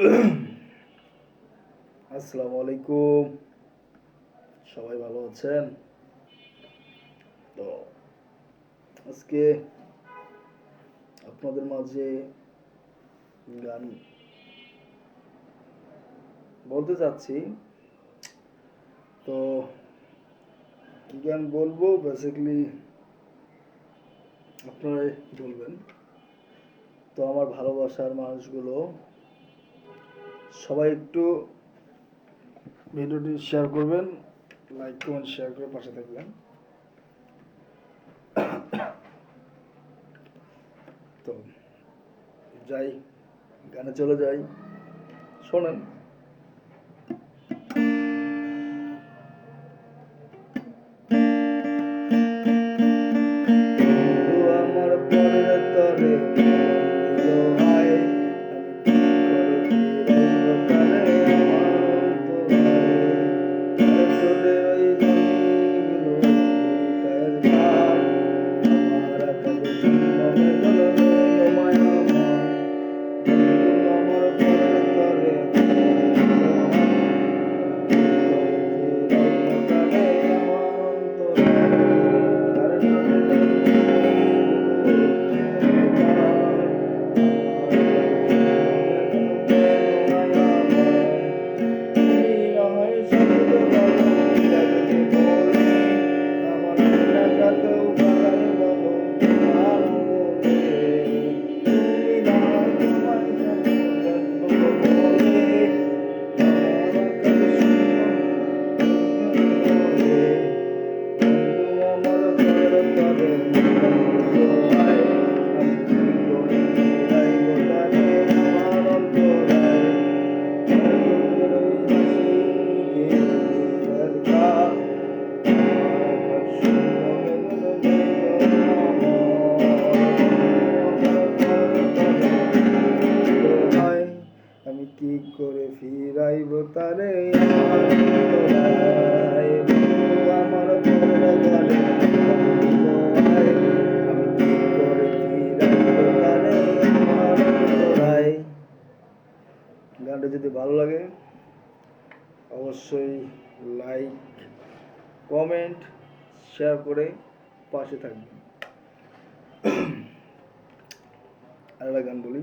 আসসালামু আলাইকুম সবাই ভালো আছেন? তো, আজকে আপনাদের মাঝে গান বলতে চাচ্ছি। তো, কি গান বলব? বেসিক্যালি আপনারাই বলবেন। তো আমার ভালোবাসার মানুষগুলো সবাই একটু ভিডিওটি শেয়ার করবেন লাইক কমেন্ট শেয়ার করে পাশে থাকবেন। তো যাই, গানে চলে যাই। শোনেন। go করে ফিরাইব তারে গানটা যদি ভালো লাগে, অবশ্যই লাইক, কমেন্ট, শেয়ার করে পাশে থাকবেন। আর একটা গান বলি।